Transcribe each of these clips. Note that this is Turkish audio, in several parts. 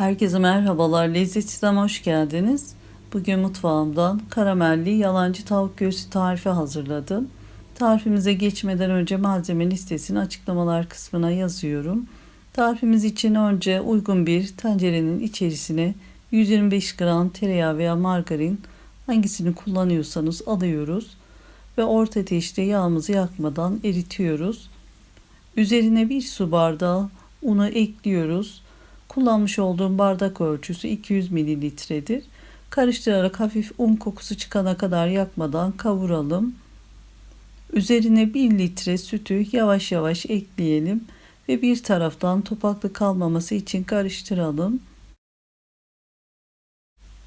Herkese merhabalar. Lezzetçiden hoş geldiniz. Bugün mutfağımdan karamelli yalancı tavuk göğsü tarifi hazırladım. Tarifimize geçmeden önce malzeme listesini açıklamalar kısmına yazıyorum. Tarifimiz için önce uygun bir tencerenin içerisine 125 gram tereyağı veya margarin hangisini kullanıyorsanız alıyoruz ve orta ateşte yağımızı yakmadan eritiyoruz. Üzerine bir su bardağı unu ekliyoruz. Kullanmış olduğum bardak ölçüsü 200 mililitredir. Karıştırarak hafif un kokusu çıkana kadar yakmadan kavuralım. Üzerine 1 litre sütü yavaş yavaş ekleyelim ve bir taraftan topaklı kalmaması için karıştıralım.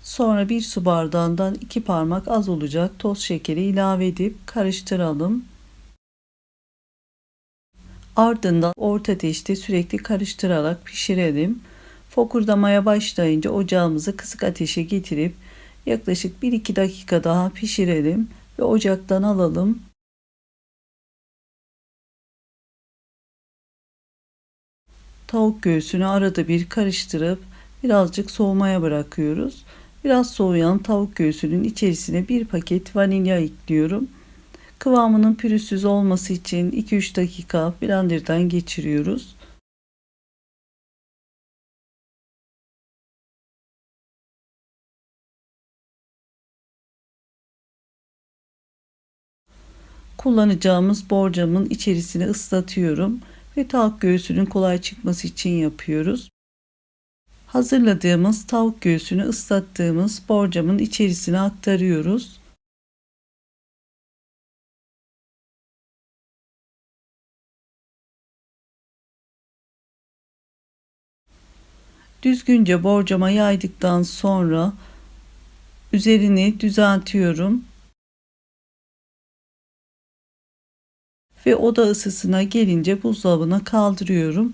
Sonra bir su bardağından iki parmak az olacak toz şekeri ilave edip karıştıralım. Ardından orta ateşte sürekli karıştırarak pişirelim. Fokurdamaya başlayınca ocağımızı kısık ateşe getirip yaklaşık 1-2 dakika daha pişirelim ve ocaktan alalım. Tavuk göğsünü arada bir karıştırıp birazcık soğumaya bırakıyoruz. Biraz soğuyan tavuk göğsünün içerisine bir paket vanilya ekliyorum. Kıvamının pürüzsüz olması için 2-3 dakika blenderdan geçiriyoruz. Kullanacağımız borcamın içerisini ıslatıyorum ve tavuk göğsünün kolay çıkması için yapıyoruz. Hazırladığımız tavuk göğsünü ıslattığımız borcamın içerisine aktarıyoruz. Düzgünce borcama yaydıktan sonra üzerini düzeltiyorum. Ve oda ısısına gelince buzdolabına kaldırıyorum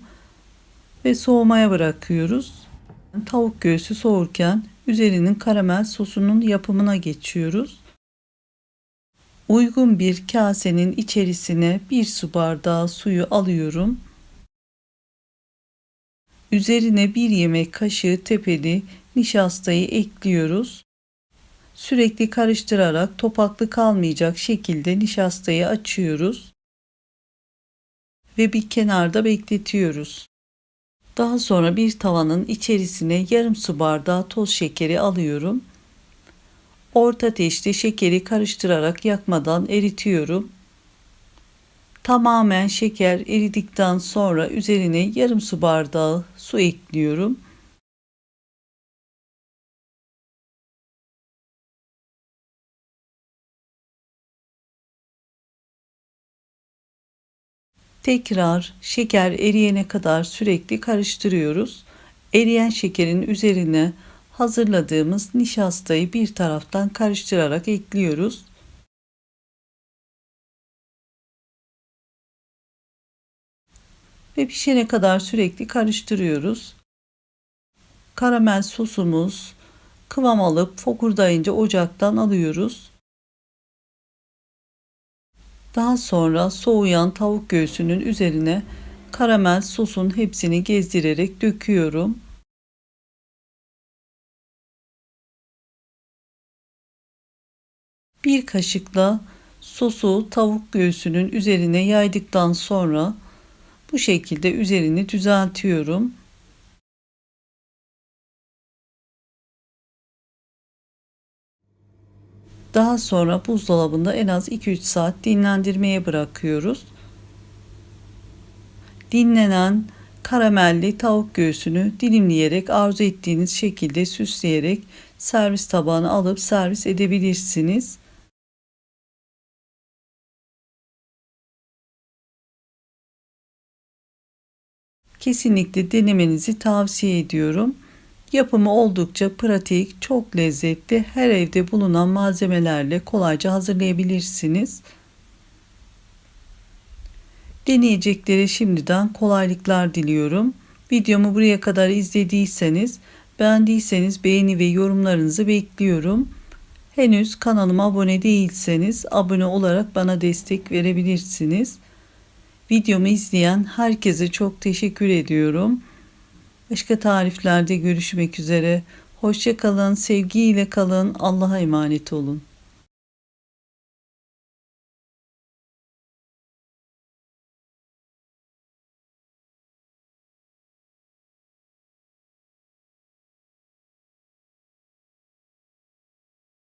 ve soğumaya bırakıyoruz. Tavuk göğsü soğurken üzerinin karamel sosunun yapımına geçiyoruz. Uygun bir kasenin içerisine bir su bardağı suyu alıyorum. Üzerine bir yemek kaşığı tepeli nişastayı ekliyoruz. Sürekli karıştırarak topaklı kalmayacak şekilde nişastayı açıyoruz ve bir kenarda bekletiyoruz. Daha sonra bir tavanın içerisine yarım su bardağı toz şekeri alıyorum. Orta ateşte şekeri karıştırarak yakmadan eritiyorum. Tamamen şeker eridikten sonra üzerine yarım su bardağı su ekliyorum. Tekrar şeker eriyene kadar sürekli karıştırıyoruz. Eriyen şekerin üzerine hazırladığımız nişastayı bir taraftan karıştırarak ekliyoruz. Ve pişene kadar sürekli karıştırıyoruz. Karamel sosumuz kıvam alıp fokurdayınca ocaktan alıyoruz. Daha sonra soğuyan tavuk göğsünün üzerine karamel sosun hepsini gezdirerek döküyorum. Bir kaşıkla sosu tavuk göğsünün üzerine yaydıktan sonra bu şekilde üzerini düzeltiyorum. Daha sonra buzdolabında en az 2-3 saat dinlendirmeye bırakıyoruz. Dinlenen karamelli tavuk göğsünü dilimleyerek arzu ettiğiniz şekilde süsleyerek servis tabağına alıp servis edebilirsiniz. Kesinlikle denemenizi tavsiye ediyorum. Yapımı oldukça pratik, çok lezzetli, her evde bulunan malzemelerle kolayca hazırlayabilirsiniz. Deneyeceklere şimdiden kolaylıklar diliyorum. Videomu buraya kadar izlediyseniz, beğendiyseniz beğeni ve yorumlarınızı bekliyorum. Henüz kanalıma abone değilseniz abone olarak bana destek verebilirsiniz. Videomu izleyen herkese çok teşekkür ediyorum. Başka tariflerde görüşmek üzere. Hoşça kalın, sevgiyle kalın, Allah'a emanet olun.